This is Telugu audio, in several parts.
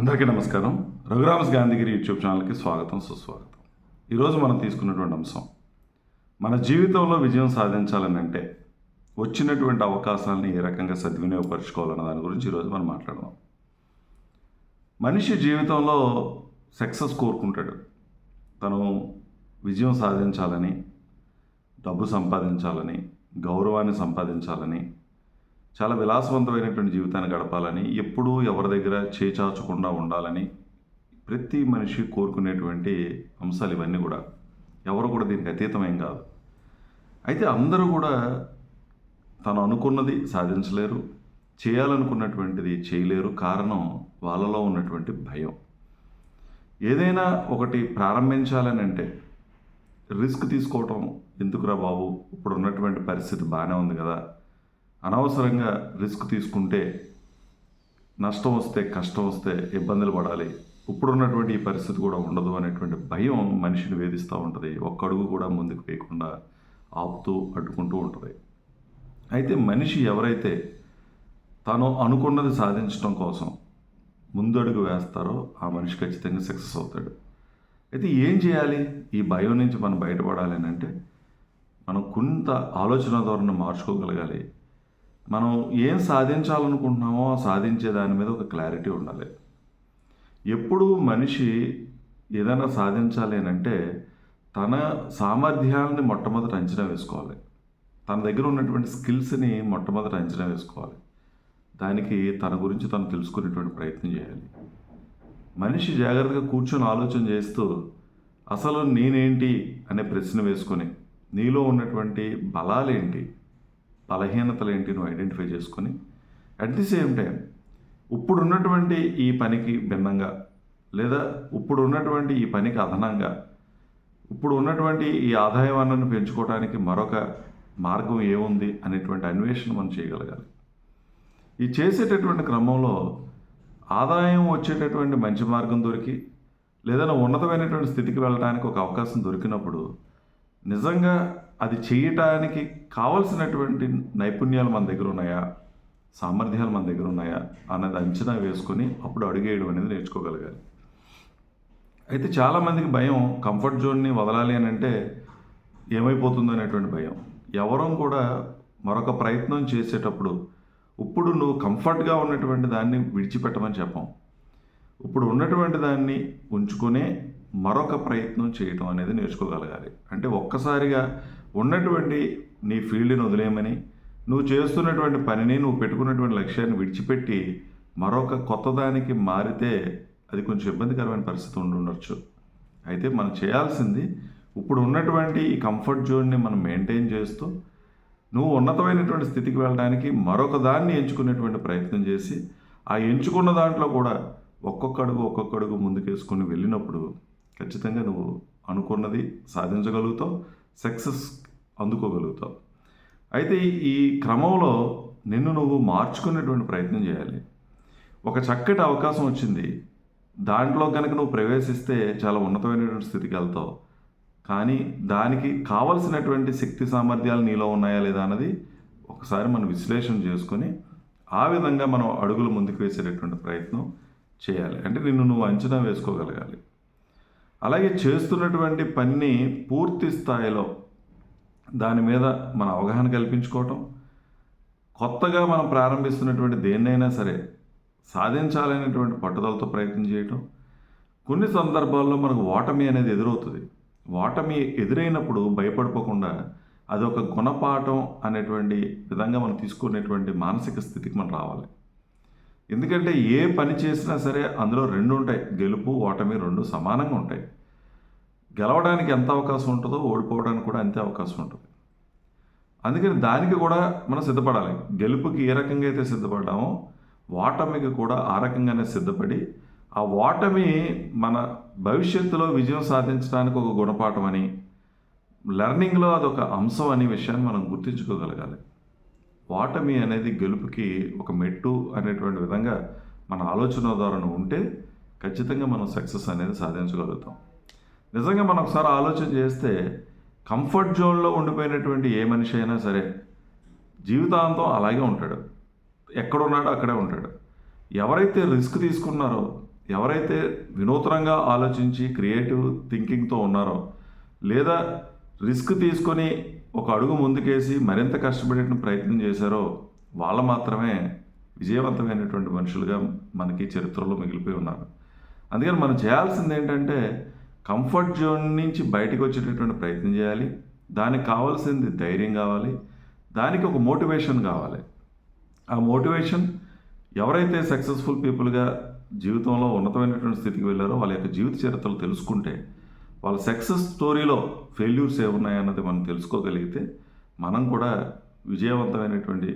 అందరికీ నమస్కారం. రఘురామస్ గాంధీగిరి యూట్యూబ్ ఛానల్కి స్వాగతం సుస్వాగతం. ఈరోజు మనం తీసుకున్నటువంటి అంశం మన జీవితంలో విజయం సాధించాలని అంటే వచ్చినటువంటి అవకాశాలని ఏ రకంగా సద్వినియోగపరచుకోవాలన్న దాని గురించి ఈరోజు మనం మాట్లాడదాం. మనిషి జీవితంలో సక్సెస్ కోరుకుంటాడు. తను విజయం సాధించాలని డబ్బు సంపాదించాలని గౌరవాన్ని సంపాదించాలని చాలా విలాసవంతమైనటువంటి జీవితాన్ని గడపాలని ఎప్పుడూ ఎవరి దగ్గర చేచాచకుండా ఉండాలని ప్రతి మనిషి కోరుకునేటువంటి అంశాలు ఇవన్నీ కూడా. ఎవరు కూడా దీనికి అతీతమేం కాదు. అయితే అందరూ కూడా తను అనుకున్నది సాధించలేరు చేయాలనుకున్నటువంటిది చేయలేరు కారణం వాళ్ళలో ఉన్నటువంటి భయం. ఏదైనా ఒకటి ప్రారంభించాలని అంటే రిస్క్ తీసుకోవటం ఎందుకురా బాబు ఇప్పుడు ఉన్నటువంటి పరిస్థితి బాగానే ఉంది కదా అనవసరంగా రిస్క్ తీసుకుంటే నష్టం వస్తే కష్టం వస్తే ఇబ్బందులు పడాలి. ఇప్పుడున్నటువంటి ఈ పరిస్థితి కూడా ఉండదు అనేటువంటి భయం మనిషిని వేధిస్తూ ఉంటుంది. ఒక్క అడుగు కూడా ముందుకు వేయకుండా ఆపుతూ అడ్డుకుంటూ ఉంటుంది. అయితే మనిషి ఎవరైతే తను అనుకున్నది సాధించడం కోసం ముందడుగు వేస్తారో ఆ మనిషి ఖచ్చితంగా సక్సెస్ అవుతాడు. అయితే ఏం చేయాలి? ఈ భయం నుంచి మనం బయటపడాలి అని అంటే మనం కొంత ఆలోచన ధోరణి మార్చుకోగలగాలి. మనం ఏం సాధించాలనుకుంటున్నామో ఆ సాధించే దాని మీద ఒక క్లారిటీ ఉండాలి. ఎప్పుడు మనిషి ఏదైనా సాధించాలి అని అంటే తన సామర్థ్యాలని మొట్టమొదట అంచనా వేసుకోవాలి. తన దగ్గర ఉన్నటువంటి స్కిల్స్ని మొట్టమొదట అంచనా వేసుకోవాలి. దానికి తన గురించి తను తెలుసుకునేటువంటి ప్రయత్నం చేయాలి. మనిషి జాగ్రత్తగా కూర్చొని ఆలోచన చేస్తూ అసలు నేనేంటి అనే ప్రశ్న వేసుకొని నీలో ఉన్నటువంటి బలాలేంటి? బలహీనతలు ఏంటి నువ్వు ఐడెంటిఫై చేసుకొని అట్ ది సేమ్ టైం ఇప్పుడు ఉన్నటువంటి ఈ పనికి భిన్నంగా లేదా ఇప్పుడు ఉన్నటువంటి ఈ పనికి అదనంగా ఇప్పుడు ఉన్నటువంటి ఈ ఆదాయ వనరును పెంచుకోవడానికి మరొక మార్గం ఏముంది అనేటువంటి అన్వేషణ మనం చేయగలగాలి. ఈ చేసేటటువంటి క్రమంలో ఆదాయం వచ్చేటటువంటి మంచి మార్గం దొరికి లేదా ఉన్నతమైనటువంటి స్థితికి వెళ్ళడానికి ఒక అవకాశం దొరికినప్పుడు నిజంగా అది చేయటానికి కావలసినటువంటి నైపుణ్యాలు మన దగ్గర ఉన్నాయా? సామర్థ్యాలు మన దగ్గర ఉన్నాయా? అన్నది అంచనా వేసుకొని అప్పుడు అడుగేయడం అనేది నేర్చుకోగలగాలి. అయితే చాలామందికి భయం కంఫర్ట్ జోన్ని వదలాలి అని అంటే ఏమైపోతుందో అనేటువంటి భయం. ఎవరం కూడా మరొక ప్రయత్నం చేసేటప్పుడు ఇప్పుడు నువ్వు కంఫర్ట్గా ఉన్నటువంటి దాన్ని విడిచిపెట్టమని చెప్పాం. ఇప్పుడు ఉన్నటువంటి దాన్ని ఉంచుకునే మరొక ప్రయత్నం చేయటం అనేది నేర్చుకోగలగాలి. అంటే ఒక్కసారిగా ఉన్నటువంటి నీ ఫీల్డ్ని వదిలేయమని నువ్వు చేస్తున్నటువంటి పనిని నువ్వు పెట్టుకున్నటువంటి లక్ష్యాన్ని విడిచిపెట్టి మరొక కొత్త దానికి మారితే అది కొంచెం ఇబ్బందికరమైన పరిస్థితి ఉండి ఉండొచ్చు. అయితే మనం చేయాల్సింది ఇప్పుడు ఉన్నటువంటి ఈ కంఫర్ట్ జోన్ని మనం మెయింటైన్ చేస్తూ నువ్వు ఉన్నతమైనటువంటి స్థితికి వెళ్ళడానికి మరొక దాన్ని ఎంచుకునేటువంటి ప్రయత్నం చేసి ఆ ఎంచుకున్న దాంట్లో కూడా ఒక్కొక్క అడుగు ఒక్కొక్క అడుగు ముందుకేసుకుని వెళ్ళినప్పుడు ఖచ్చితంగా నువ్వు అనుకున్నది సాధించగలుగుతావు. సక్సెస్ అందుకోగలుగుతావు. అయితే ఈ క్రమంలో నిన్ను నువ్వు మార్చుకునేటువంటి ప్రయత్నం చేయాలి. ఒక చక్కటి అవకాశం వచ్చింది. దాంట్లో కనుక నువ్వు ప్రవేశిస్తే చాలా ఉన్నతమైనటువంటి స్థితికి వెళ్తావు. కానీ దానికి కావలసినటువంటి శక్తి సామర్థ్యాలు నీలో ఉన్నాయా లేదా అన్నది ఒకసారి మనం విశ్లేషణ చేసుకొని ఆ విధంగా మనం అడుగులు ముందుకు వేసేటటువంటి ప్రయత్నం చేయాలి. అంటే నిన్ను నువ్వు అంచనా వేసుకోగలగాలి. అలాగే చేస్తున్నటువంటి పనిని పూర్తి స్థాయిలో దాని మీద మన అవగాహన కల్పించుకోవటం కొత్తగా మనం ప్రారంభిస్తున్నటువంటి దేన్నైనా సరే సాధించాలనేటువంటి పట్టుదలతో ప్రయత్నం చేయటం కొన్ని సందర్భాల్లో మనకు ఓటమి అనేది ఎదురవుతుంది. ఓటమి ఎదురైనప్పుడు భయపడిపోకుండా అదొక గుణపాఠం అనేటువంటి విధంగా మనం తీసుకునేటువంటి మానసిక స్థితికి మనం రావాలి. ఎందుకంటే ఏ పని చేసినా సరే అందులో రెండు ఉంటాయి. గెలుపు ఓటమి రెండు సమానంగా ఉంటాయి. గెలవడానికి ఎంత అవకాశం ఉంటుందో ఓడిపోవడానికి కూడా అంతే అవకాశం ఉంటుంది. అందుకని దానికి కూడా మనం సిద్ధపడాలి. గెలుపుకి ఏ రకంగా అయితే సిద్ధపడ్డామో ఓటమికి కూడా ఆ రకంగానే సిద్ధపడి ఆ ఓటమి మన భవిష్యత్తులో విజయం సాధించడానికి ఒక గుణపాఠం అని లెర్నింగ్లో అదొక అంశం అనే విషయాన్ని మనం గుర్తించుకోగలగాలి. ఓటమి అనేది గెలుపుకి ఒక మెట్టు అనేటువంటి విధంగా మన ఆలోచన ధోరణి ఉంటే ఖచ్చితంగా మనం సక్సెస్ అనేది సాధించగలుగుతాం. నిజంగా మనం ఒకసారి ఆలోచన చేస్తే కంఫర్ట్ జోన్లో ఉండిపోయినటువంటి ఏ మనిషి అయినా సరే జీవితాంతం అలాగే ఉంటాడు. ఎక్కడున్నాడో అక్కడే ఉంటాడు. ఎవరైతే రిస్క్ తీసుకున్నారో ఎవరైతే వినూత్నంగా ఆలోచించి క్రియేటివ్ థింకింగ్తో ఉన్నారో లేదా రిస్క్ తీసుకొని ఒక అడుగు ముందుకేసి మరింత కష్టపడే ప్రయత్నం చేశారో వాళ్ళు మాత్రమే విజయవంతమైనటువంటి మనుషులుగా మనకి చరిత్రలో మిగిలిపోయి ఉన్నారు. అందుకని మనం చేయాల్సింది ఏంటంటే కంఫర్ట్ జోన్ నుంచి బయటకు వచ్చేటటువంటి ప్రయత్నం చేయాలి. దానికి కావాల్సింది ధైర్యం కావాలి. దానికి ఒక మోటివేషన్ కావాలి. ఆ మోటివేషన్ ఎవరైతే సక్సెస్ఫుల్ పీపుల్గా జీవితంలో ఉన్నతమైనటువంటి స్థితికి వెళ్ళారో వాళ్ళ యొక్క జీవిత చరిత్రలు తెలుసుకుంటే వాళ్ళ సక్సెస్ స్టోరీలో ఫెయిల్యూర్స్ ఏమున్నాయన్నది మనం తెలుసుకోగలిగితే మనం కూడా విజయవంతమైనటువంటి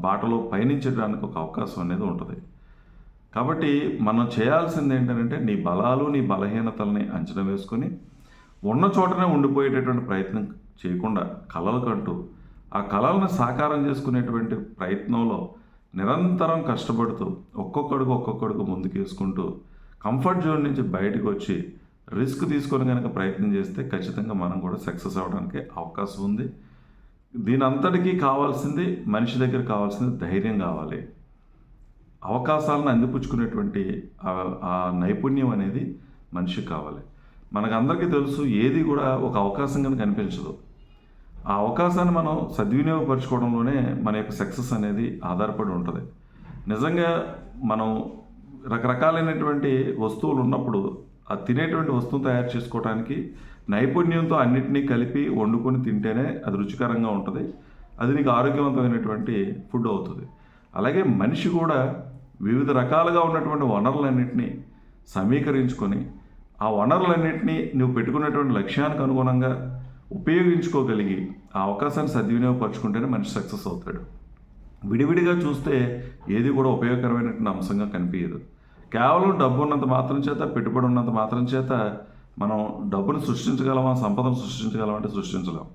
బాటలో పయనించడానికి ఒక అవకాశం అనేది ఉంటుంది. కాబట్టి మనం చేయాల్సింది ఏంటంటే నీ బలాలు నీ బలహీనతల్ని అంచనా వేసుకొని ఉన్న చోటనే ఉండిపోయేటటువంటి ప్రయత్నం చేయకుండా కళలు కంటూ ఆ కళలను సాకారం చేసుకునేటువంటి ప్రయత్నంలో నిరంతరం కష్టపడుతూ ఒక్కొక్కడుగు ఒక్కొక్కడుగు ముందుకేసుకుంటూ కంఫర్ట్ జోన్ నుంచి బయటకు వచ్చి రిస్క్ తీసుకొని కనుక ప్రయత్నం చేస్తే ఖచ్చితంగా మనం కూడా సక్సెస్ అవ్వడానికి అవకాశం ఉంది. దీని అంతటికీ కావాల్సింది మనిషి దగ్గర కావాల్సింది ధైర్యం కావాలి. అవకాశాలను అందిపుచ్చుకునేటువంటి ఆ- నైపుణ్యం అనేది మనిషికి కావాలి. మనకందరికీ తెలుసు ఏది కూడా ఒక అవకాశం కనుక కనిపించదు ఆ అవకాశాన్ని మనం సద్వినియోగపరచుకోవడంలోనే మన యొక్క సక్సెస్ అనేది ఆధారపడి ఉంటుంది. నిజంగా మనం రకరకాలైనటువంటి వస్తువులు ఉన్నప్పుడు ఆ తినేటువంటి వస్తువును తయారు చేసుకోవడానికి నైపుణ్యంతో అన్నిటినీ కలిపి వండుకొని తింటేనే అది రుచికరంగా ఉంటుంది. అది నీకు ఆరోగ్యవంతమైనటువంటి ఫుడ్ అవుతుంది. అలాగే మనిషి కూడా వివిధ రకాలుగా ఉన్నటువంటి వనరులన్నింటినీ సమీకరించుకొని ఆ వనరులన్నింటినీ నువ్వు పెట్టుకున్నటువంటి లక్ష్యానికి అనుగుణంగా ఉపయోగించుకోగలిగి ఆ అవకాశాన్ని సద్వినియోగపరచుకుంటేనే మనిషి సక్సెస్ అవుతాడు. విడివిడిగా చూస్తే ఏది కూడా ఉపయోగకరమైనటువంటి అంశంగా కనిపించదు కేవలం డబ్బు ఉన్నంత మాత్రం చేత పెట్టుబడి ఉన్నంత మాత్రం చేత మనం డబ్బును సృష్టించగలమా సంపదను సృష్టించగలమా అంటే సృష్టించలేం.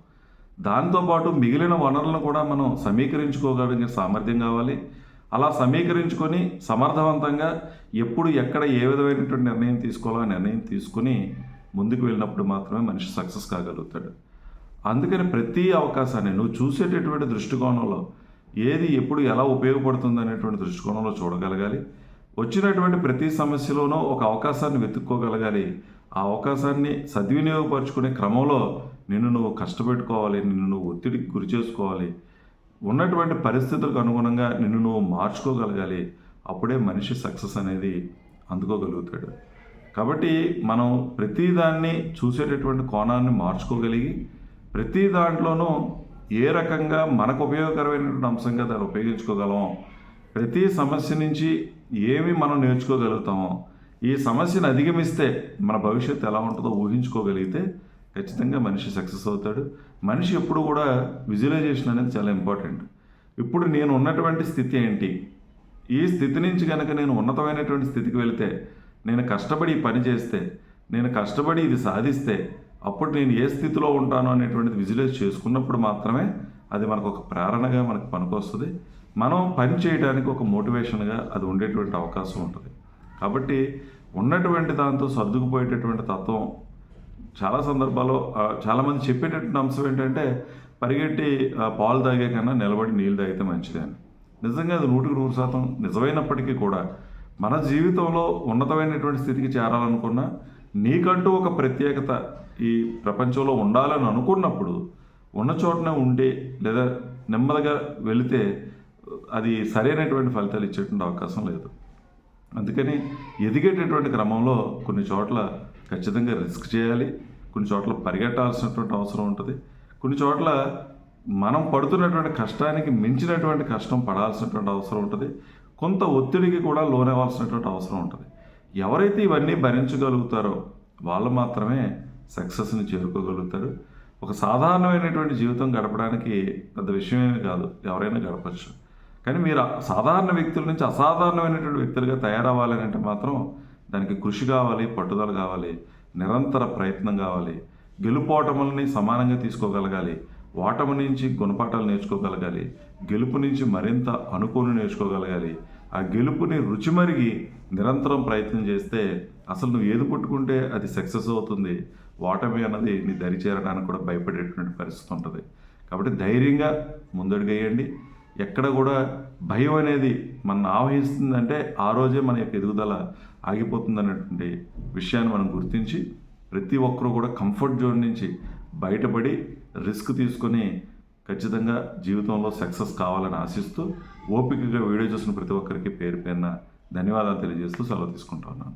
దాంతోపాటు మిగిలిన వనరులను కూడా మనం సమీకరించుకోగలిగే సామర్థ్యం కావాలి. అలా సమీకరించుకొని సమర్థవంతంగా ఎప్పుడు ఎక్కడ ఏ విధమైనటువంటి నిర్ణయం తీసుకోవాలో నిర్ణయం తీసుకుని ముందుకు వెళ్ళినప్పుడు మాత్రమే మనిషి సక్సెస్ కాగలుగుతాడు. అందుకని ప్రతి అవకాశాన్ని నువ్వు చూసేటటువంటి దృష్టికోణంలో ఏది ఎప్పుడు ఎలా ఉపయోగపడుతుంది అనేటువంటి దృష్టికోణంలో చూడగలగాలి. వచ్చినటువంటి ప్రతి సమస్యలోనూ ఒక అవకాశాన్ని వెతుక్కోగలగాలి. ఆ అవకాశాన్ని సద్వినియోగపరుచుకునే క్రమంలో నిన్ను నువ్వు కష్టపెట్టుకోవాలి నిన్ను నువ్వు ఒత్తిడికి గురి చేసుకోవాలి. ఉన్నటువంటి పరిస్థితులకు అనుగుణంగా నిన్ను నువ్వు మార్చుకోగలగాలి. అప్పుడే మనిషి సక్సెస్ అనేది అందుకోగలుగుతాడు. కాబట్టి మనం ప్రతిదాన్ని చూసేటటువంటి కోణాన్ని మార్చుకోగలిగి ప్రతి దాంట్లోనూ ఏ రకంగా మనకు ఉపయోగకరమైనటువంటి అంశంగా దాన్ని ఉపయోగించుకోగలం ప్రతి సమస్య నుంచి ఏమి మనం నేర్చుకోగలుగుతామో ఈ సమస్యను అధిగమిస్తే మన భవిష్యత్తు ఎలా ఉంటుందో ఊహించుకోగలిగితే ఖచ్చితంగా మనిషి సక్సెస్ అవుతాడు. మనిషి ఎప్పుడు కూడా విజువలైజేషన్ అనేది చాలా ఇంపార్టెంట్. ఇప్పుడు నేను ఉన్నటువంటి స్థితి ఏంటి? ఈ స్థితి నుంచి కనుక నేను ఉన్నతమైనటువంటి స్థితికి వెళితే నేను కష్టపడి పని చేస్తే నేను కష్టపడి ఇది సాధిస్తే అప్పుడు నేను ఏ స్థితిలో ఉంటాను అనేటువంటిది విజువలైజ్ చేసుకున్నప్పుడు మాత్రమే అది మనకు ఒక ప్రేరణగా మనకు పనికొస్తుంది. మనం పని చేయడానికి ఒక మోటివేషన్గా అది ఉండేటువంటి అవకాశం ఉంటుంది. కాబట్టి ఉన్నటువంటి దాంతో సర్దుకుపోయేటటువంటి తత్వం చాలా సందర్భాల్లో చాలామంది చెప్పేటటువంటి అంశం ఏంటంటే పరిగెట్టి పాలు తాగే కన్నా నిలబడి నీళ్ళు తాగితే మంచిది అని. నిజంగా అది నూటికి నూరు శాతం నిజమైనప్పటికీ కూడా మన జీవితంలో ఉన్నతమైనటువంటి స్థితికి చేరాలనుకున్నా నీకంటూ ఒక ప్రత్యేకత ఈ ప్రపంచంలో ఉండాలని అనుకున్నప్పుడు ఉన్న చోటనే ఉండి లేదా నెమ్మదిగా వెళితే అది సరైనటువంటి ఫలితాలు ఇచ్చేటువంటి అవకాశం లేదు. అందుకని ఎదిగేటటువంటి క్రమంలో కొన్ని చోట్ల ఖచ్చితంగా రిస్క్ చేయాలి కొన్ని చోట్ల పరిగెట్టాల్సినటువంటి అవసరం ఉంటుంది. కొన్ని చోట్ల మనం పడుతున్నటువంటి కష్టానికి మించినటువంటి కష్టం పడాల్సినటువంటి అవసరం ఉంటుంది. కొంత ఒత్తిడికి కూడా లోనవ్వాల్సినటువంటి అవసరం ఉంటుంది. ఎవరైతే ఇవన్నీ భరించగలుగుతారో వాళ్ళు మాత్రమే సక్సెస్ని చేరుకోగలుగుతారు. ఒక సాధారణమైనటువంటి జీవితం గడపడానికి పెద్ద విషయమేమి కాదు ఎవరైనా గడపచ్చు. కానీ మీరు సాధారణ వ్యక్తుల నుంచి అసాధారణమైనటువంటి వ్యక్తులుగా తయారవ్వాలని అంటే మాత్రం దానికి కృషి కావాలి పట్టుదల కావాలి నిరంతర ప్రయత్నం కావాలి. గెలుపోటములని సమానంగా తీసుకోగలగాలి. ఓటమి నుంచి గుణపాఠాలు నేర్చుకోగలగాలి. గెలుపు నుంచి మరింత అనుకోని నేర్చుకోగలగాలి. ఆ గెలుపుని రుచి మరిగి నిరంతరం ప్రయత్నం చేస్తే అసలు నువ్వు ఏది పుట్టుకుంటే అది సక్సెస్ అవుతుంది. ఓటమి అన్నది నీ దరి చేరడానికి కూడా భయపడేటువంటి పరిస్థితి ఉంటుంది. కాబట్టి ధైర్యంగా ముందడుగేయండి. ఎక్కడ కూడా భయం అనేది మన ఆవహిస్తుందంటే ఆ రోజే మన యొక్క ఎదుగుదల ఆగిపోతుంది అనేటువంటి విషయాన్ని మనం గుర్తించి ప్రతి ఒక్కరూ కూడా కంఫర్ట్ జోన్ నుంచి బయటపడి రిస్క్ తీసుకొని ఖచ్చితంగా జీవితంలో సక్సెస్ కావాలని ఆశిస్తూ ఓపికగా వీడియో చూసిన ప్రతి ఒక్కరికి పేరు పేరున ధన్యవాదాలు తెలియజేస్తూ సెలవు తీసుకుంటా ఉన్నాను.